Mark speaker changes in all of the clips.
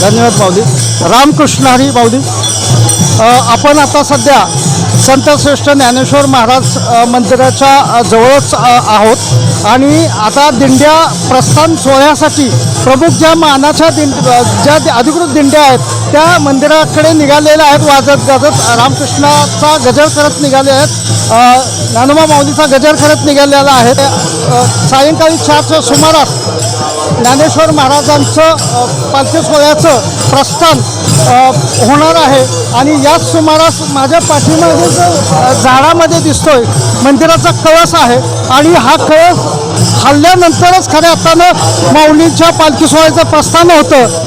Speaker 1: धन्यवाद माऊली रामकृष्ण हरी माऊली आपण आता सध्या संतश्रेष्ठ ज्ञानेश्वर महाराज मंदिराच्या जवळच आहोत. आणि आता दिंड्या प्रस्थान सोहळ्यासाठी प्रमुख ज्या मानाच्या दिंड ज्या अधिकृत दिंड्या आहेत त्या मंदिराकडे निघालेल्या आहेत वाजत गाजत. रामकृष्णाचा गजर करत निघाले आहेत. ज्ञानोबा माऊलीचा गजर करत निघालेला आहे. सायंकाळी चारच्या सुमारास ज्ञानेश्वर महाराजांचं पालखेसोळ्याचं पालखी सोहळ्याचं प्रस्थान होणार आहे. आणि याच सुमारास माझ्या पाठीमागे जो झाडामध्ये दिसतोय मंदिराचा कळस आहे. आणि हा कळस हल्ल्यानंतरच खऱ्या अर्थानं माऊलींच्या पालखी सोहळ्याचं प्रस्थान होतं.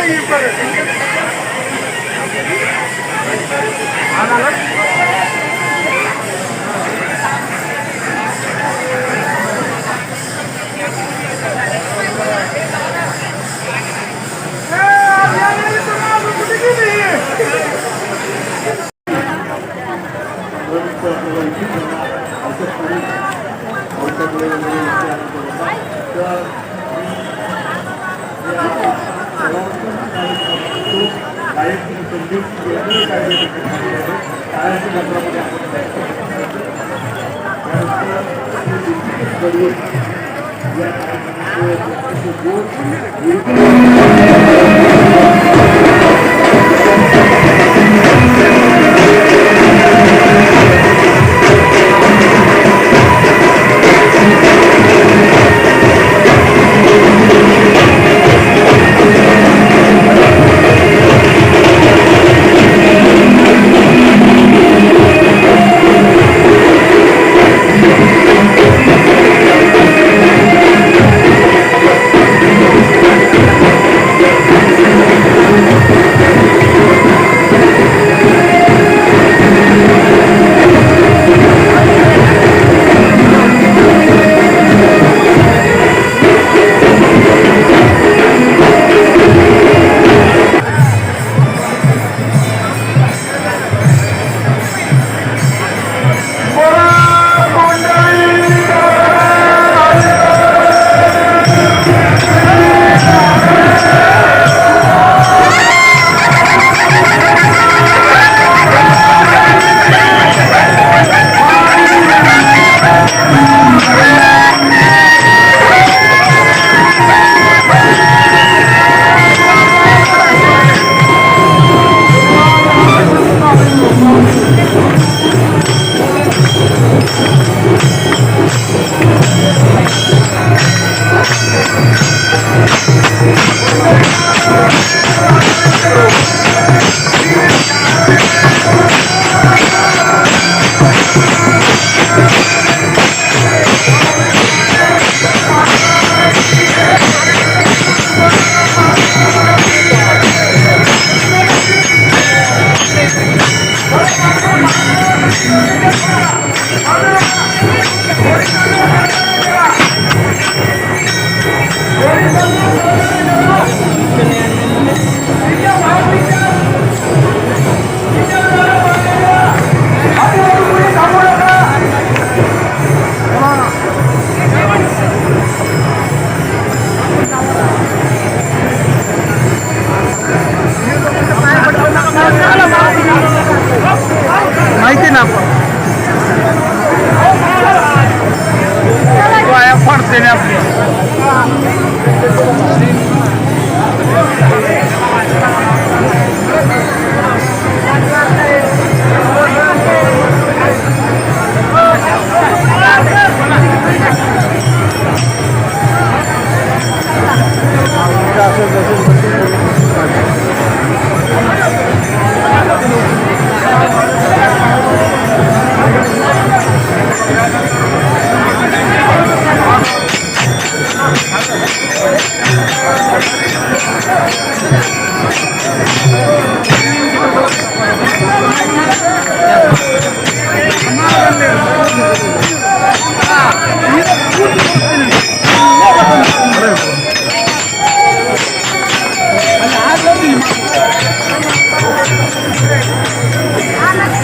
Speaker 2: Thank you, brother. ಮಾಹಿತಿ ತುಂಬಿ ಎಲ್ಲರೂ ಕಾರ್ಯಕ್ರಮ ಸಾಹಿತ್ಯ ಗೌರವ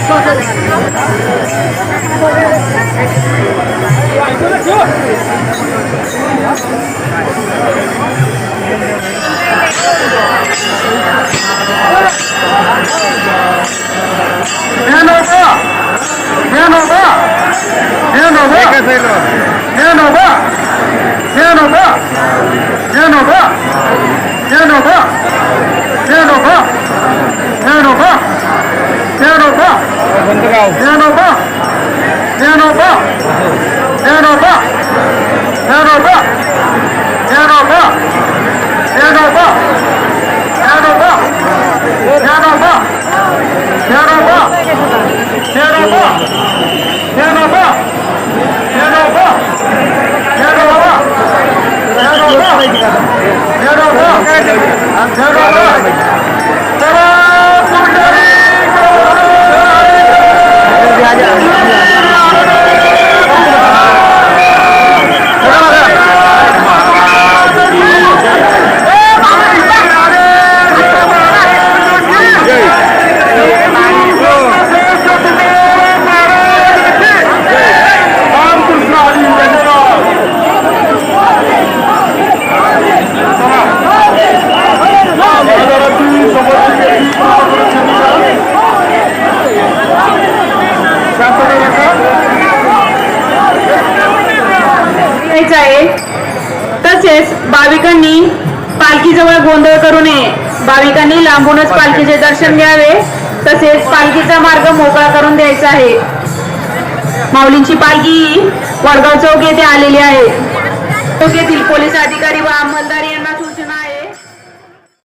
Speaker 2: Let's go. Yanova! Yanova! Yanova! Yanova! Yanova! Yanova! Yanova! Yanova!
Speaker 3: Yanova! Yanova! Yanova! Yanova! Yanova! Yanova! Yanova! भाविकांनी पालखीजवळ गोंधळ करू नये. भाविकांनी लांबूनच पालखीचे दर्शन घ्यावे. तसेच पालखीचा मार्ग मोकळा करून द्यायचा आहे. माऊलींची पालखी वडगाव चौक येथे आलेली आहे. चौक येथील पोलीस अधिकारी व अंमलदार यांना